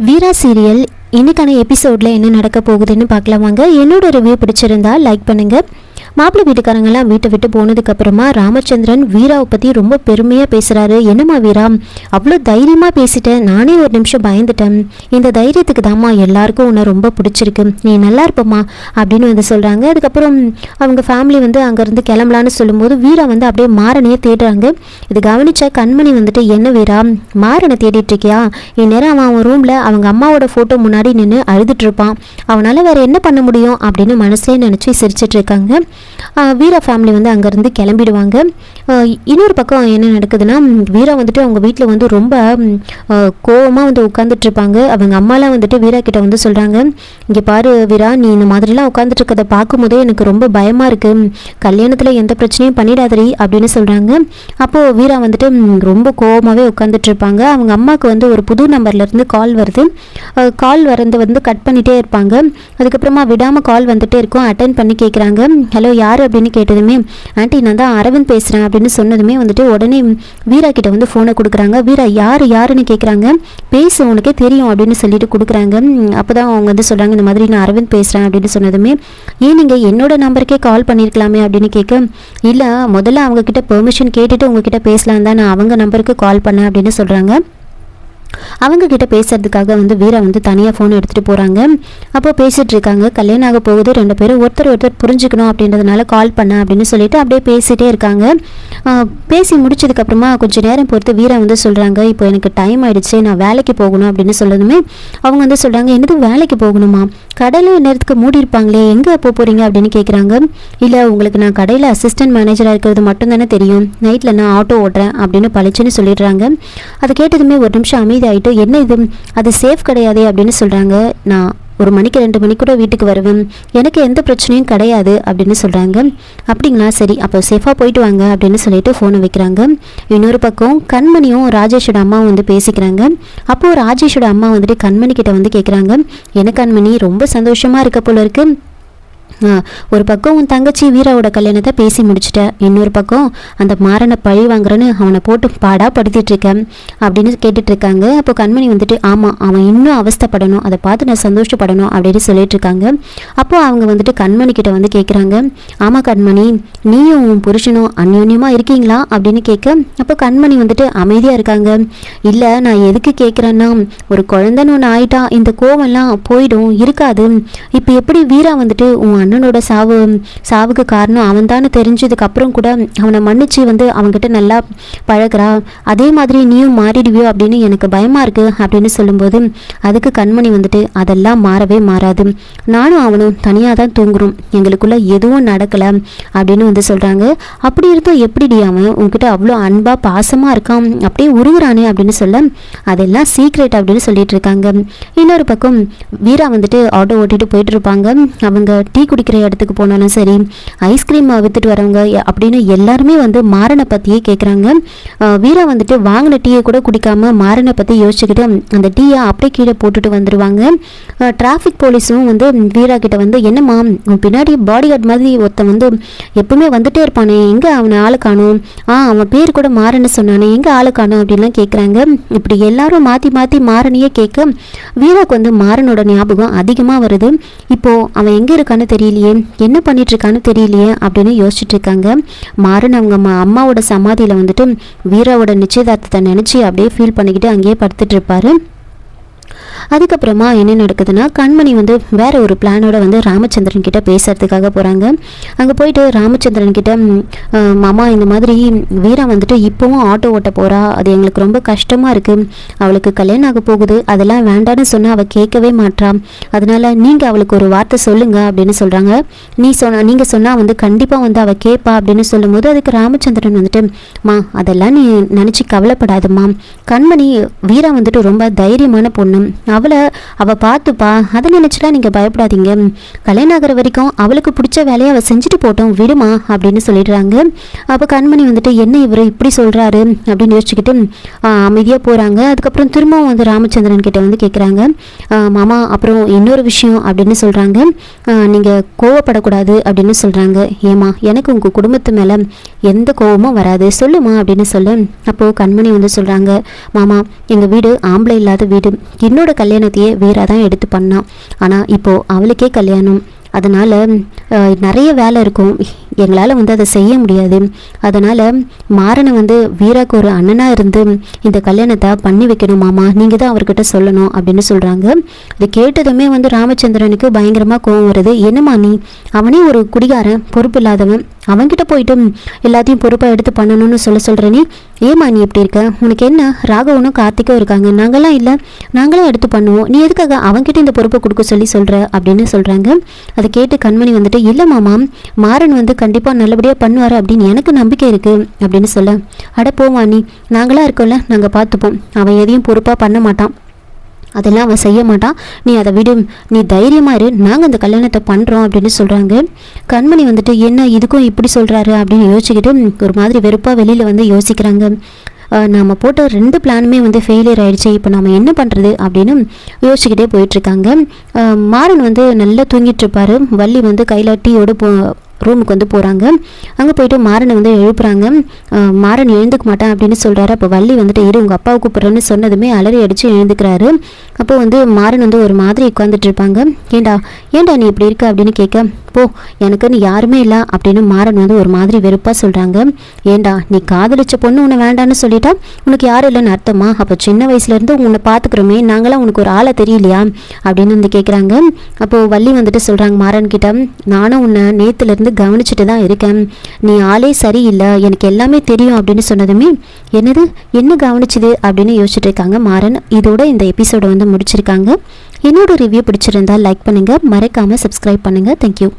வீரா serial இன்றைக்கான எபிசோடில் என்ன நடக்க போகுதுன்னு பார்க்கலாம் வாங்க என்னோட ரிவ்யூ பிடிச்சிருந்தா லைக் பண்ணுங்கள் மாப்பிள்ளை வீட்டுக்காரங்கெல்லாம் வீட்டை விட்டு போனதுக்கு அப்புறமா ராமச்சந்திரன் வீராவை பற்றி ரொம்ப பெருமையாக பேசுகிறாரு என்னம்மா வீரா? அவ்வளோ தைரியமாக பேசிட்டேன். நானே ஒரு நிமிஷம் பயந்துட்டேன். இந்த தைரியத்துக்கு தாம்மா எல்லாருக்கும் உன்னை ரொம்ப பிடிச்சிருக்கு. நீ நல்லா இருப்பம்மா அப்படின்னு வந்து சொல்கிறாங்க அதுக்கப்புறம் அவங்க ஃபேமிலி வந்து அங்கேருந்து கிளம்பலான்னு சொல்லும்போது வீரா வந்து அப்படியே மாறனையே தேடுறாங்க. இது கவனிச்ச கண்மணி வந்துட்டு என்ன வீரா? மாறனை தேடிட்டு இருக்கியா? இந்நேரம் அவன் அவன் ரூமில் அவங்க அம்மாவோட ஃபோட்டோ முன்னாடி நின்று அழுதுட்டு இருப்பான். அவனால் வேற என்ன பண்ண முடியும்? அப்படின்னு மனசுலேயே நினச்சி சிரிச்சிட்டு இருக்காங்க. வீரா ஃபேமிலி வந்து அங்கேருந்து கிளம்பிடுவாங்க. இன்னொரு பக்கம் என்ன நடக்குதுன்னா வீரா வந்துட்டு அவங்க வீட்டில் வந்து ரொம்ப கோவமாக வந்து உட்காந்துட்ருப்பாங்க அவங்க அம்மாலாம் வந்துட்டு வீரா கிட்ட வந்து சொல்கிறாங்க இங்கே பாரு வீரா நீ இந்த மாதிரிலாம் உட்காந்துட்டு பார்க்கும்போதே எனக்கு ரொம்ப பயமாக இருக்குது கல்யாணத்தில் எந்த பிரச்சனையும் பண்ணிடாதரி அப்படின்னு சொல்கிறாங்க அப்போது வீரா வந்துட்டு ரொம்ப கோவமாகவே உட்காந்துட்ருப்பாங்க அவங்க அம்மாவுக்கு வந்து ஒரு புது நம்பர்லேருந்து கால் வருது. கால் வரது வந்து கட் பண்ணிகிட்டே இருப்பாங்க. அதுக்கப்புறமா விடாமல் கால் வந்துகிட்டே இருக்கும். அட்டன் பண்ணி கேட்குறாங்க ஹலோ யார் அப்படின்னு கேட்டதுமே ஆண்டி நான் தான் அரவிந்த் பேசுகிறேன் அப்படின்னு சொன்னதுமே வந்துட்டு உடனே வீரா கிட்ட வந்து ஃபோனை கொடுக்குறாங்க. வீரா யார் யாருன்னு கேட்குறாங்க பேசு உனக்கே தெரியும் அப்படின்னு சொல்லிட்டு கொடுக்குறாங்க. அப்போ தான் அவங்க வந்து சொல்கிறாங்க இந்த மாதிரி நான் அரவிந்த் பேசுகிறேன் அப்படின்னு சொன்னதுமே ஏன் நீங்கள் என்னோட நம்பருக்கே கால் பண்ணியிருக்கலாமே அப்படின்னு கேட்க இல்லை முதல்ல அவங்கக்கிட்ட பெர்மிஷன் கேட்டுட்டு உங்ககிட்ட பேசலாம் தான் நான் அவங்க நம்பருக்கு கால் பண்ணேன் அப்படின்னு சொல்கிறாங்க அவங்க கிட்ட பேசுறதுக்காக வந்து வீரா வந்து தனியாக ஃபோன் எடுத்துகிட்டு போகிறாங்க அப்போ பேசிகிட்டு இருக்காங்க. கல்யாணம் ஆக போகுது. ரெண்டு பேரும் ஒருத்தர் ஒருத்தர் புரிஞ்சுக்கணும் அப்படின்றதுனால கால் பண்ணேன் அப்படின்னு சொல்லிட்டு அப்படியே பேசிகிட்டே இருக்காங்க. பேசி முடிச்சதுக்கப்புறமா கொஞ்சம் நேரம் பொறுத்து வீரா வந்து சொல்கிறாங்க இப்போ எனக்கு டைம் ஆயிடுச்சு. நான் வேலைக்கு போகணும் அப்படின்னு சொல்லதுமே அவங்க வந்து சொல்கிறாங்க என்னது வேலைக்கு போகணுமா? கடையில் நேரத்துக்கு மூடி இருப்பாங்களே எங்கே போக போகிறீங்க அப்படின்னு கேட்குறாங்க இல்லை உங்களுக்கு நான் கடையில் அசிஸ்டன்ட் மேனேஜராக இருக்கிறது மட்டும் தானே தெரியும். நைட்டில் நான் ஆட்டோ ஓட்டுறேன் அப்படின்னு பழிச்சுன்னு சொல்லிடுறாங்க. அதை கேட்டதுமே ஒரு நிமிஷம் அமைதியாயிட்டு என்ன இது? அது சேஃப் கிடையாதே அப்படின்னு சொல்கிறாங்க நான் ஒரு மணிக்கு ரெண்டு மணி கூட வீட்டுக்கு வருவேன். எனக்கு எந்த பிரச்சனையும் கிடையாது அப்படின்னு சொல்கிறாங்க அப்படிங்களா? சரி அப்போ சேஃபாக போயிட்டு வாங்க அப்படின்னு சொல்லிட்டு ஃபோனை வைக்கிறாங்க. இன்னொரு பக்கம் கண்மணியும் ராஜேஷோட அம்மாவும் வந்து பேசிக்கிறாங்க. அப்போது ராஜேஷோட அம்மா வந்துட்டு கண்மணி கிட்ட வந்து கேட்குறாங்க எனக்கு கண்மணி ரொம்ப சந்தோஷமாக இருக்க போல இருக்குது ஒரு பக்கம் உன் தங்கச்சி வீராவோட கல்யாணத்தை பேசி முடிச்சிட்ட இன்னொரு பக்கம் அந்த மாறனை பழி வாங்குறேன்னு அவனை போட்டு பாடா படுத்திட்டு இருக்கேன் அப்படின்னு கேட்டுட்டு இருக்காங்க அப்போ கண்மணி வந்துட்டு ஆமாம் அவன் இன்னும் அவஸ்தைப்படணும். அதை பார்த்து நான் சந்தோஷப்படணும் அப்படின்னு சொல்லிட்டு இருக்காங்க அப்போ அவங்க வந்துட்டு கண்மணி கிட்ட வந்து கேட்குறாங்க ஆமாம் கண்மணி நீயும் உன் புருஷனும் அந்யோன்யமாக இருக்கீங்களா? அப்படின்னு கேட்க அப்போ கண்மணி வந்துட்டு அமைதியாக இருக்காங்க. இல்லை நான் எதுக்கு கேட்குறேன்னா ஒரு குழந்தைன்னு ஒன்று ஆயிட்டா இந்த கோவம்லாம் போயிடும் இருக்காது. இப்போ எப்படி வீரா வந்துட்டு உன் அண்ணனோட சாவு சாவுக்கு காரணம் அவன் தானே தெரிஞ்சதுக்கு அப்புறம் கூட அவனை மன்னிச்சு வந்து அவன்கிட்ட நல்லா பழகுறா. அதே மாதிரி நீயும் மாறிடுவியோ அப்படின்னு எனக்கு பயமா இருக்கு அப்படின்னு சொல்லும்போது அதுக்கு கண்மணி வந்துட்டு அதெல்லாம் மாறவே மாறாது. நானும் அவனும் தனியாக தான் தூங்குறோம். எங்களுக்குள்ள எதுவும் நடக்கல. அப்படின்னு வந்து சொல்றாங்க. அப்படி இருந்தும் எப்படிடி அவன்? உன்கிட்ட அவ்வளோ அன்பா பாசமா இருக்கான். அப்படியே உருகுறானே அப்படின்னு சொல்ல அதெல்லாம் சீக்ரெட் அப்படின்னு சொல்லிட்டு இருக்காங்க. இன்னொரு பக்கம் வீரா வந்துட்டு ஆட்டோ ஓட்டிட்டு போயிட்டு இருப்பாங்க. அவங்க டீ குடிக்கிற இடத்துக்கு போனாலும் சரி ஐஸ்கிரீம் வித்துட்டு வரவங்க அப்படின்னு எல்லாருமே வந்து மாறனை பற்றியே கேட்குறாங்க வீரா வந்துட்டு வாங்கின டீயை கூட குடிக்காம மாறனை பற்றி யோசிச்சுக்கிட்டு அந்த டீயை அப்படியே கீழே போட்டுட்டு வந்துடுவாங்க டிராஃபிக் போலீஸும் வந்து வீரா கிட்ட வந்து என்னம்மா பின்னாடி பாடி கார்டு மாதிரி ஒருத்தன் வந்து எப்பவுமே வந்துட்டே இருப்பானே எங்கே அவனை ஆளு காணும்? ஆ அவன் பேர் கூட மாறன்னு சொன்னானே எங்கே ஆளு காணும்? அப்படின்லாம் கேட்குறாங்க இப்படி எல்லாரும் மாற்றி மாற்றி மாறனையே கேட்க வீராக்கு வந்து மாறனோட ஞாபகம் அதிகமாக வருது. இப்போது அவன் எங்கே இருக்கான்னு தெரியலையே. என்ன பண்ணிட்டு இருக்கான்னு தெரியலையே அப்படின்னு யோசிச்சுட்டு இருக்காங்க மாறன் அவங்க அம்மாவோட சமாதியில் வந்துட்டு வீராவோட நிச்சயதார்த்தத்தை நினச்சி அப்படியே ஃபீல் பண்ணிக்கிட்டு அங்கேயே படுத்துட்டு இருப்பாரு அதுக்கப்புறமா என்ன நடக்குதுன்னா கண்மணி வந்து வேற ஒரு பிளானோட வந்து ராமச்சந்திரன் கிட்ட பேசுறதுக்காக போறாங்க. அங்க போயிட்டு ராமச்சந்திரன் கிட்ட மாமா இந்த மாதிரி வீரா வந்துட்டு இப்போவும் ஆட்டோ ஓட்ட போறா. அது எங்களுக்கு ரொம்ப கஷ்டமா இருக்கு. அவளுக்கு கல்யாணம் ஆக போகுது. அதெல்லாம் வேண்டான்னு சொன்னா அவ கேட்கவே மாட்றா. அதனால நீங்க அவளுக்கு ஒரு வார்த்தை சொல்லுங்க அப்படின்னு சொல்றாங்க. நீ சொன்ன நீங்க சொன்னா வந்து கண்டிப்பா வந்து அவ கேட்பா அப்படின்னு சொல்லும்போது அதுக்கு ராமச்சந்திரன் வந்துட்டு மா அதெல்லாம் நீ நினைச்சு கவலைப்படாதம்மா. கண்மணி வீரா வந்துட்டு ரொம்ப தைரியமான பொண்ணு. அவளை அவள் பார்த்துப்பா அதை நினச்சிட்டா நீங்கள் பயப்படாதீங்க. கல்யாணம் ஆகிற வரைக்கும் அவளுக்கு பிடிச்ச வேலையை அவள் செஞ்சுட்டு போட்டோம் விடுமா? அப்படின்னு சொல்லிடுறாங்க. அப்போ கண்மணி வந்துட்டு என்ன இவர் இப்படி சொல்கிறாரு அப்படின்னு யோசிச்சுக்கிட்டு அமைதியாக போகிறாங்க அதுக்கப்புறம் திரும்பவும் வந்து ராமச்சந்திரன் கிட்ட வந்து கேட்குறாங்க மாமா அப்புறம் இன்னொரு விஷயம் அப்படின்னு சொல்கிறாங்க நீங்கள் கோவப்படக்கூடாது அப்படின்னு சொல்கிறாங்க ஏமா எனக்கு உங்கள் குடும்பத்து மேலே எந்த கோவமும் வராது. சொல்லுமா அப்படின்னு சொல்ல. அப்போது கண்மணி வந்து சொல்கிறாங்க மாமா எங்கள் வீடு ஆம்பளை இல்லாத வீடு. என்னோட கல்யாணத்தையே வேற தான் எடுத்து பண்ணான் ஆனால் இப்போது அவளுக்கே கல்யாணம். அதனால் நிறைய வேலை இருக்கும். எங்களால் வந்து அதை செய்ய முடியாது. அதனால் மாறனை வந்து வீராக்கு ஒரு அண்ணனாக இருந்து இந்த கல்யாணத்தை பண்ணி வைக்கணும் மாமா நீங்கள் தான் அவர்கிட்ட சொல்லணும் அப்படின்னு சொல்கிறாங்க இது கேட்டதுமே வந்து ராமச்சந்திரனுக்கு பயங்கரமாக கோவம் வருது. என்னம்மா நீ? அவனே ஒரு குடிகாரன் பொறுப்பு இல்லாதவன். அவன்கிட்ட போயிட்டு எல்லாத்தையும் பொறுப்பாக எடுத்து பண்ணணும்னு சொல்ல சொல்கிற நீ? ஏமா நீ எப்படி இருக்க? உனக்கு என்ன? ராகவனும் கார்த்திக்கும் இருக்காங்க. நாங்களாம் இல்லை. நாங்களும் எடுத்து பண்ணுவோம். நீ எதுக்காக அவன்கிட்ட இந்த பொறுப்பை கொடுக்க சொல்லி சொல்கிற அப்படின்னு சொல்கிறாங்க அதை கேட்டு கண்மணி வந்துட்டு இல்லை மாமா மாறன் வந்து கண்டிப்பாக நல்லபடியாக பண்ணுவார் அப்படின்னு எனக்கு நம்பிக்கை இருக்குது அப்படின்னு சொல்ல அட போவா நீ நாங்களாம் இருக்கோம்ல நாங்கள் பார்த்துப்போம் அவன் எதையும் பொறுப்பாக பண்ண மாட்டான். அதெல்லாம் அவன் செய்ய மாட்டான். நீ அதை விடு. நீ தைரியமாக இரு. நாங்கள் அந்த கல்யாணத்தை பண்ணுறோம் அப்படின்னு சொல்கிறாங்க கண்மணி வந்துட்டு என்ன இதுக்கும் இப்படி சொல்கிறாரு அப்படின்னு யோசிச்சுக்கிட்டு ஒரு மாதிரி வெறுப்பாக வெளியில் வந்து யோசிக்கிறாங்க. நாம் போட்ட ரெண்டு பிளானுமே வந்து ஃபெயிலியர் ஆகிடுச்சு இப்போ நம்ம என்ன பண்ணுறது அப்படின்னு யோசிச்சுக்கிட்டே போயிட்டுருக்காங்க மாறன் வந்து நல்லா தூங்கிட்டு இருப்பாரு. வள்ளி வந்து கையில் டீயோடு போ ரூமுக்கு வந்து போகிறாங்க அங்கே போயிட்டு மாறனை வந்து எழுப்புறாங்க. மாறன் எழுந்துக்க மாட்டான் அப்படின்னு சொல்கிறாரு அப்போ வள்ளி வந்துட்டு இரு உங்கள் அப்பாவை கூப்பிட்றேன்னு சொன்னதுமே அலறி அடித்து எழுந்துக்கிறாரு. அப்போ வந்து மாறன் வந்து ஒரு மாதிரி உட்காந்துட்டு இருப்பாங்க. ஏண்டா ஏண்டா நீ இப்படி இருக்க? அப்படின்னு கேட்க போ எனக்குன்னு யாருமே இல்லை அப்படின்னு மாறன் வந்து ஒரு மாதிரி வெறுப்பாக சொல்கிறாங்க ஏண்டா நீ காதலிச்ச பொண்ணு உன்னை வேண்டான்னு சொல்லிட்டா? உனக்கு யாரும் இல்லைன்னு அர்த்தமா? அப்போ சின்ன வயசுலேருந்து உன்னை பார்த்துக்குறோமே நாங்களாம் உனக்கு ஒரு ஆளை தெரியலையா? அப்படின்னு வந்து கேட்குறாங்க அப்போது வள்ளி வந்துட்டு சொல்கிறாங்க மாறன் கிட்ட நானும் உன்னை நேற்றுலேருந்து கவனிச்சுட்டு தான் இருக்கேன். நீ ஆளே சரியில்லை எனக்கு எல்லாமே தெரியும் அப்படின்னு சொன்னதுமே என்னது? என்ன கவனிச்சுது? அப்படின்னு யோசிச்சுட்டு இருக்காங்க மாறன். இதோட இந்த எபிசோடை வந்து முடிச்சிருக்காங்க. என்னோட ரிவ்யூ பிடிச்சிருந்தா லைக் பண்ணுங்கள் மறக்காமல் சப்ஸ்கிரைப் பண்ணுங்கள் தேங்க்யூ